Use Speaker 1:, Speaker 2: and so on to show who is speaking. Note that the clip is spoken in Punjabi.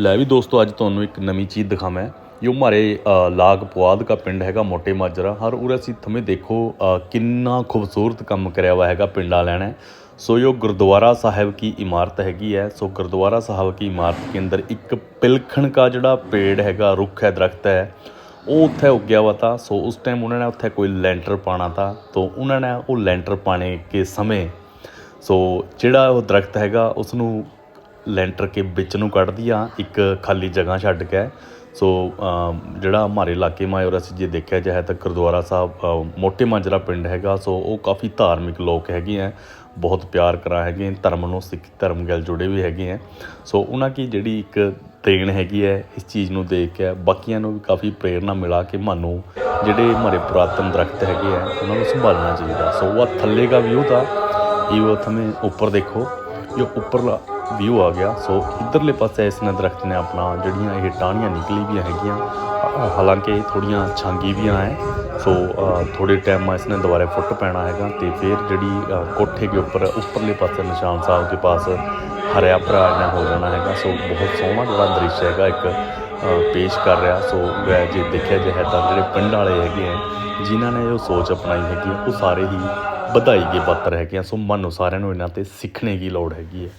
Speaker 1: ਲੈ ਵੀ ਦੋਸਤੋ ਅੱਜ ਤੁਹਾਨੂੰ ਇੱਕ ਨਵੀਂ ਚੀਜ਼ ਦਿਖਾਵਾਂ। ਜੋ ਹਮਾਰੇ ਅ, ਲਾਗ ਪੁਆਧ ਦਾ ਪਿੰਡ ਹੈਗਾ ਮੋਟੇ ਮਾਜਰਾ। ਹਰ ਉਰੇ ਅਸੀਂ ਥਮੇ ਦੇਖੋ ਕਿੰਨਾ ਖੂਬਸੂਰਤ ਕੰਮ ਕਰਿਆ ਹੋਇਆ ਹੈਗਾ ਪਿੰਡ ਵਾਲਿਆਂ ਨੇ। ਸੋ ਜੋ ਗੁਰਦੁਆਰਾ ਸਾਹਿਬ ਕੀ ਇਮਾਰਤ ਹੈਗੀ ਹੈ। ਸੋ ਗੁਰਦੁਆਰਾ ਸਾਹਿਬ ਕੀ ਇਮਾਰਤ ਕੇ ਅੰਦਰ ਇੱਕ ਪਿਲਖਣ ਦਾ ਜਿਹੜਾ ਪੇੜ ਹੈਗਾ ਰੁੱਖ ਹੈ ਦਰਖਤ ਹੈ ਉਹ ਉੱਥੇ ਉੱਗਿਆ ਵਾ ਤਾ। ਸੋ ਉਸ ਟਾਈਮ ਉਹਨਾਂ ਨੇ ਉੱਥੇ ਕੋਈ ਲੈਂਟਰ ਪਾਣਾ ਤਾ। ਤੋਂ ਉਹਨਾਂ ਨੇ ਉਹ ਲੈਂਟਰ ਪਾਣੇ ਕੇ ਸਮੇਂ। ਸੋ ਜਿਹੜਾ ਉਹ ਦਰਖਤ ਹੈਗਾ ਉਸ ਨੂੰ ਲੈਂਟਰ ਕੇ ਵਿੱਚ ਨੂੰ ਕੱਢਦੀ ਦਿਆ ਇੱਕ ਖਾਲੀ ਜਗ੍ਹਾ ਛੱਡ ਕੇ। ਸੋ ਜਿਹੜਾ ਹਮਾਰੇ ਇਲਾਕੇ ਮਾ ਔਰ ਅਸੀਂ ਜੇ ਦੇਖਿਆ ਜਾਏ ਤਾਂ ਗੁਰਦੁਆਰਾ ਸਾਹਿਬ ਮੋਟੇ ਮਾਜਰਾ ਪਿੰਡ ਹੈਗਾ। ਸੋ, ਉਹ ਕਾਫੀ ਧਾਰਮਿਕ ਲੋਕ ਹੈਗੇ ਆ, ਬਹੁਤ ਪਿਆਰ ਕਰਾ ਹੈਗੇ ਧਰਮ ਨੂੰ, ਸਿੱਖ ਧਰਮ ਨਾਲ ਜੁੜੇ ਵੀ ਹੈਗੇ ਆ। ਸੋ, ਉਹਨਾਂ ਕੀ ਜਿਹੜੀ ਇੱਕ ਦੇਣ ਹੈਗੀ ਹੈ, ਇਸ ਚੀਜ਼ ਨੂੰ ਦੇਖ ਕੇ, ਬਾਕੀਆਂ ਨੂੰ ਵੀ ਕਾਫੀ ਪ੍ਰੇਰਨਾ ਮਿਲਾ ਕਿ ਮਾਨੂੰ ਜਿਹੜੇ ਹਮਾਰੇ ਪੁਰਾਤਨ ਦਰਖਤ ਹੈਗੇ ਆ, ਉਹਨਾਂ ਨੂੰ ਸੰਭਾਲਣਾ ਚਾਹੀਦਾ। ਸੋ, ਉਹ ਥੱਲੇ ਦਾ ਵਿਊ ਤਾਂ ਇਹ ਉਹ ਥਮੇ ਉੱਪਰ ਦੇਖੋ। ਜੋ ਉੱਪਰਲਾ ਵਿਊ ਆ ਗਿਆ। ਸੋ ਇਧਰਲੇ ਪਾਸੇ ਇਸ ਨੇ ਦਰਖਤ ਨੇ ਆਪਣਾ ਜਿਹੜੀਆਂ ਇਹ ਟਾਹਣੀਆਂ ਨਿਕਲੀ ਵੀ ਹੈਗੀਆਂ। ਹਾਲਾਂਕਿ ਥੋੜੀਆਂ ਛਾਂਗੀ ਵੀ ਆਏ ਸੋ ਥੋੜੇ ਟਾਈਮ ਮਾ ਇਸ ਨੇ ਦੁਬਾਰਾ ਫੁੱਟ ਪੈਣਾ ਹੈਗਾ ਤੇ ਫਿਰ ਜਿਹੜੀ ਕੋਠੇ ਦੇ ਉੱਪਰ, ਉੱਪਰਲੇ ਪਾਸੇ ਨਿਸ਼ਾਨ ਸਾਹਿਬ ਦੇ ਪਾਸ ਹਰਿਆ ਭਰਾ ਇਹਨਾਂ ਹੋ ਜਾਣਾ ਹੈਗਾ। ਸੋ ਬਹੁਤ ਸੋਹਣਾ ਜਿਹੜਾ ਦ੍ਰਿਸ਼ ਹੈਗਾ, ਇੱਕ ਪੇਸ਼ ਕਰ ਰਿਹਾ। ਸੋ ਮੈਂ ਜੇ ਦੇਖਿਆ ਜਾਏ ਤਾਂ ਜਿਹੜੇ ਪਿੰਡ ਵਾਲੇ ਹੈਗੇ ਆ ਜਿਨ੍ਹਾਂ ਨੇ ਉਹ ਸੋਚ ਅਪਣਾਈ ਹੈਗੀ ਉਹ ਸਾਰੇ ਹੀ ਵਧਾਈ ਦੇ ਪਾਤਰ ਹੈਗੇ ਆ ਸੋ ਮਨ ਨੂੰ ਸਾਰਿਆਂ ਨੂੰ ਇਹਨਾਂ ਤੇ ਸਿੱਖਣੇ ਦੀ ਲੋੜ ਹੈਗੀ ਹੈ